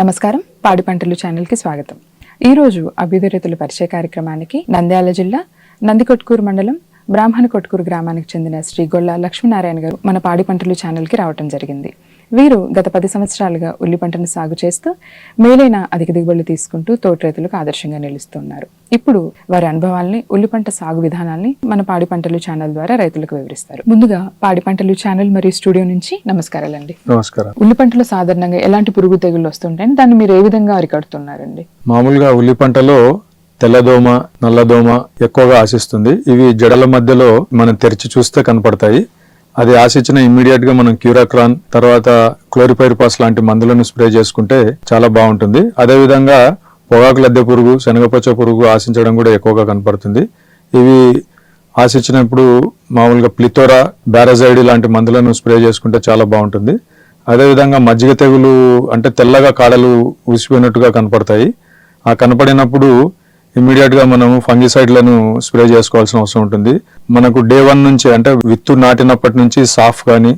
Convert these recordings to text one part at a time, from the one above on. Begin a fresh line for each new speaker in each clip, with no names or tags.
నమస్కారం. పాడి పంటలు ఛానల్కి స్వాగతం. ఈరోజు అభ్యుదరితుల పరిచయ కార్యక్రమానికి నంద్యాల జిల్లా నందికొట్కూరు మండలం బ్రాహ్మణ కొట్కూరు గ్రామానికి చెందిన శ్రీ గొల్ల లక్ష్మీనారాయణ గారు మన పాడి పంటలు ఛానల్కి రావటం జరిగింది. వీరు గత పది సంవత్సరాలుగా ఉల్లి పంటను సాగు చేస్తూ మేలైన అధిక దిగుబడులు తీసుకుంటూ తోటి రైతులకు ఆదర్శంగా నిలుస్తున్నారు. ఇప్పుడు వారి అనుభవాల్ని ఉల్లి పంట సాగు విధానాల్ని మన పాడి పంటలు ఛానల్ ద్వారా రైతులకు వివరిస్తారు. ముందుగా పాడి పంటలు ఛానల్ మరియు స్టూడియో నుంచి నమస్కారాలండి.
నమస్కారం.
ఉల్లి పంటలో సాధారణంగా ఎలాంటి పురుగు తెగుళ్ళు వస్తుంటాయని దాన్ని మీరు ఏ విధంగా అరికడుతున్నారండి?
మామూలుగా ఉల్లి పంటలో తెల్లదోమ నల్లదోమ ఎక్కువగా ఆశిస్తుంది. ఇవి జడల మధ్యలో మనం తెరిచి చూస్తే కనపడతాయి. అది ఆశించిన ఇమ్మీడియట్గా మనం క్యూరాక్రాన్ తర్వాత క్లోరిపైరిపాస్ లాంటి మందులను స్ప్రే చేసుకుంటే చాలా బాగుంటుంది. అదేవిధంగా పొగాకు లద్దె పురుగు శనగపచ్చ పురుగు ఆశించడం కూడా ఎక్కువగా కనపడుతుంది. ఇవి ఆశించినప్పుడు మామూలుగా ప్లితోరా బ్యారజైడ్ లాంటి మందులను స్ప్రే చేసుకుంటే చాలా బాగుంటుంది. అదేవిధంగా మజ్జిగ తెగులు అంటే తెల్లగా కాడలు ఊసిపోయినట్టుగా కనపడతాయి. ఆ కనపడినప్పుడు ఇమీడియట్గా మనము మనం ఫంగిసైడ్లను స్ప్రే చేసుకోవాల్సిన అవసరం ఉంటుంది. మనకు డే వన్ నుంచి అంటే విత్తు నాటినప్పటి నుంచి సాఫ్ కానీ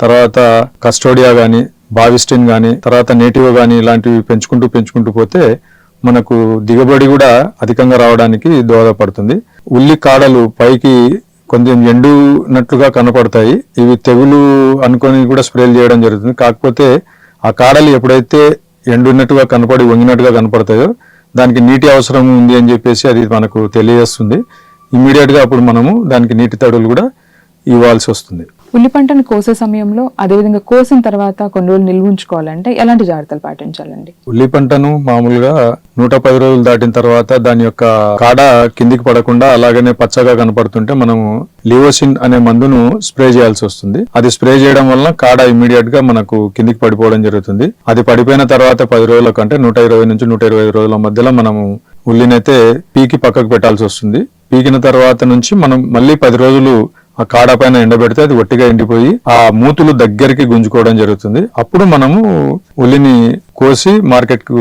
తర్వాత కస్టోడియా కానీ బావిస్టిన్ కానీ తర్వాత నేటివ్ కానీ ఇలాంటివి పెంచుకుంటూ పెంచుకుంటూ పోతే మనకు దిగుబడి కూడా అధికంగా రావడానికి దోహదపడుతుంది. ఉల్లి కాడలు పైకి కొంచెం ఎండునట్లుగా కనపడతాయి. ఇవి తెగులు అనుకొని కూడా స్ప్రేలు చేయడం జరుగుతుంది. కాకపోతే ఆ కాడలు ఎప్పుడైతే ఎండున్నట్టుగా కనపడి వంగినట్టుగా కనపడతాయో దానికి నీటి అవసరం ఉంది అని చెప్పేసి అది మనకు తెలియజేస్తుంది. ఇమీడియట్గా అప్పుడు మనము దానికి నీటి తడులు కూడా ఇవ్వాల్సి వస్తుంది.
ఉల్లి పంటను కోసే సమయంలో అదేవిధంగా కోసిన తర్వాత కొన్ని రోజులు నిల్వ ఉంచుకోవాలంటే ఎలాంటి జాగ్రత్తలు పాటించాలండి?
ఉల్లి పంటను మామూలుగా నూట పది రోజులు దాటిన తర్వాత దాని యొక్క కాడ కిందికి పడకుండా అలాగనే పచ్చగా కనపడుతుంటే మనము లివోసిన్ అనే మందును స్ప్రే చేయాల్సి వస్తుంది. అది స్ప్రే చేయడం వల్ల కాడ ఇమీడియట్గా మనకు కిందికి పడిపోవడం జరుగుతుంది. అది పడిపోయిన తర్వాత పది రోజుల కంటే నూట ఇరవై నుంచి నూట ఇరవై రోజుల మధ్యలో మనము ఉల్లినైతే పీకి పక్కకు పెట్టాల్సి వస్తుంది. పీకిన తర్వాత నుంచి మనం మళ్ళీ పది రోజులు ఆ కాడ పైన ఎండబెడితే అది ఒట్టిగా ఎండిపోయి ఆ మూతులు దగ్గరికి గుంజుకోవడం జరుగుతుంది. అప్పుడు మనము ఉల్లిని కోసి మార్కెట్కు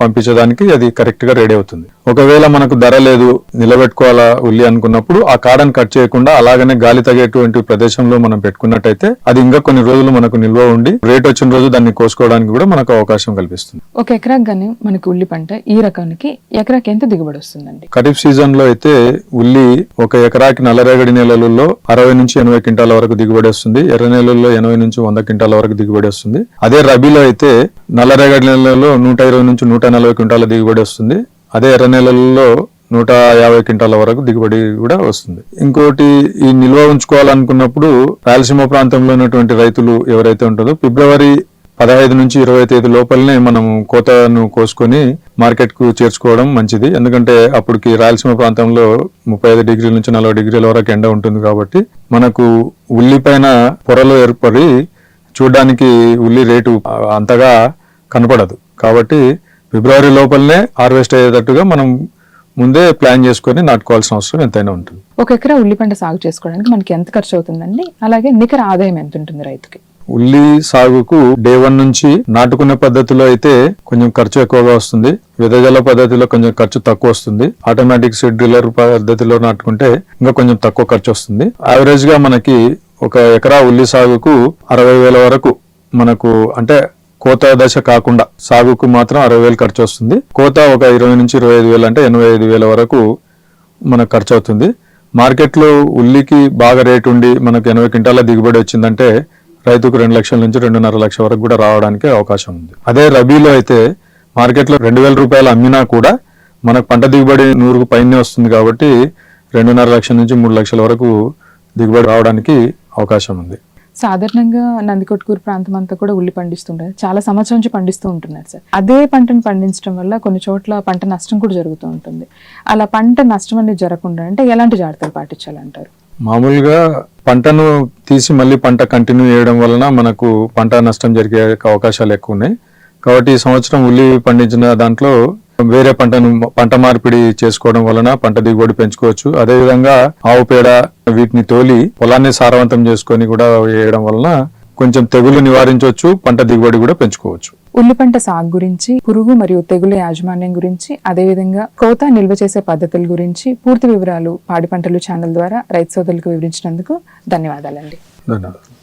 పంపించడానికి అది కరెక్ట్గా రెడీ అవుతుంది. ఒకవేళ మనకు ధర లేదు నిలబెట్టుకోవాలా ఉల్లి అనుకున్నప్పుడు ఆ కాడను కట్ చేయకుండా అలాగనే గాలి తగేటువంటి ప్రదేశంలో మనం పెట్టుకున్నట్టయితే అది ఇంకా కొన్ని రోజులు మనకు నిల్వ ఉండి రేట్ వచ్చిన రోజు దాన్ని కోసుకోవడానికి కూడా మనకు అవకాశం కల్పిస్తుంది.
ఒక ఎకరాకు గానీ మనకి ఉల్లి పంట ఈ రకానికి ఎకరాకి ఎంత దిగుబడి వస్తుందండి?
ఖరీఫ్ సీజన్లో అయితే ఉల్లి ఒక ఎకరాకి నల్లరేగడి నెలలలో అరవై నుంచి ఎనభై క్వింటాల వరకు దిగుబడి వస్తుంది ఎర్ర నెలల్లో ఎనభై నుంచి వంద క్వింటాల వరకు దిగుబడి వస్తుంది. అదే రబీలో అయితే నల్లరేగడి నెలలలో నూట ఇరవై నుంచి నూట నలభై క్వింటాల దిగుబడి వస్తుంది అదే ఎర్ర నెలల్లో నూట యాభై క్వింటాల వరకు దిగుబడి కూడా వస్తుంది. ఇంకోటి ఈ నిల్వ ఉంచుకోవాలనుకున్నప్పుడు రాయలసీమ ప్రాంతంలో ఉన్నటువంటి రైతులు ఎవరైతే ఉంటుందో ఫిబ్రవరి పదహైదు నుంచి ఇరవై తేదీ లోపలనే మనం కోతను కోసుకొని మార్కెట్కు చేర్చుకోవడం మంచిది. ఎందుకంటే అప్పటికి రాయలసీమ ప్రాంతంలో ముప్పై ఐదు డిగ్రీల నుంచి నలభై డిగ్రీల వరకు ఎండ ఉంటుంది కాబట్టి మనకు ఉల్లి పైన పొరలు ఏర్పడి చూడడానికి ఉల్లి రేటు అంతగా కనపడదు. కాబట్టి ఫిబ్రవరి లోపలనే హార్వెస్ట్ అయ్యేటట్టుగా మనం ముందే ప్లాన్ చేసుకొని నాటుకోవాల్సిన అవసరం ఎంతైనా ఉంటుంది.
ఒక ఎకరా ఉల్లి పంట సాగు చేసుకోవడానికి మనకి ఎంత ఖర్చు అవుతుందండి అలాగే నికర ఆదాయం ఎంత ఉంటుంది రైతుకి?
ఉల్లి సాగుకు డే వన్ నుంచి నాటుకునే పద్ధతిలో అయితే కొంచెం ఖర్చు ఎక్కువగా వస్తుంది. విదజల పద్ధతిలో కొంచెం ఖర్చు తక్కువ వస్తుంది. ఆటోమేటిక్ సీడ్ డ్రిల్లర్ పద్ధతిలో నాటుకుంటే ఇంకా కొంచెం తక్కువ ఖర్చు వస్తుంది. యావరేజ్గా మనకి ఒక ఎకరా ఉల్లి సాగుకు అరవై వేల వరకు మనకు అంటే కోత దశ కాకుండా సాగుకు మాత్రం అరవై వేలు ఖర్చు వస్తుంది. కోత ఒక ఇరవై నుంచి ఇరవై ఐదు వేలు అంటే ఎనభై ఐదు వేల వరకు మనకు ఖర్చు అవుతుంది. మార్కెట్లో ఉల్లికి బాగా రేటు ఉండి మనకు ఎనభై క్వింటాల దిగుబడి వచ్చిందంటే రైతుకు రెండు లక్షల నుంచి రెండున్నర లక్షల వరకు కూడా రావడానికి అవకాశం ఉంది. అదే రబీలో అయితే మార్కెట్లో రెండు వేల రూపాయలు అమ్మినా కూడా మనకు పంట దిగుబడి నూరుకు పైనే వస్తుంది కాబట్టి రెండున్నర లక్షల నుంచి మూడు లక్షల వరకు దిగుబడి రావడానికి అవకాశం ఉంది.
సాధారణంగా నందికొట్కూరు ప్రాంతం అంతా కూడా ఉల్లి పండిస్తుంటారు. చాలా సంవత్సరం నుంచి పండిస్తూ ఉంటున్నారు సార్. అదే పంటను పండించడం వల్ల కొన్ని చోట్ల పంట నష్టం కూడా జరుగుతూ ఉంటుంది. అలా పంట నష్టం అనేది జరగకుండా అంటే ఎలాంటి జాగ్రత్తలు పాటించాలంటారు?
మామూలుగా పంటను తీసి మళ్ళీ పంట కంటిన్యూ చేయడం వలన మనకు పంట నష్టం జరిగే అవకాశాలు ఎక్కువ ఉన్నాయి. కాబట్టి ఈ సంవత్సరం ఉల్లి పండించిన దాంట్లో వేరే పంటను పంట మార్పిడి చేసుకోవడం వలన పంట దిగుబడి పెంచుకోవచ్చు. అదేవిధంగా ఆవు పేడ వీటిని తోలి పొలాన్ని సారవంతం చేసుకొని కూడా వేయడం వలన కొంచెం తెగులు నివారించవచ్చు పంట దిగుబడి కూడా పెంచుకోవచ్చు.
ఉల్లి పంట సాగు గురించి పురుగు మరియు తెగుల యాజమాన్యం గురించి అదేవిధంగా కోత నిల్వ చేసే పద్ధతుల గురించి పూర్తి వివరాలు పాడి పంటలు ఛానల్ ద్వారా రైతు సోదరులకు వివరించినందుకు ధన్యవాదాలండి.
ధన్యవాదాలు.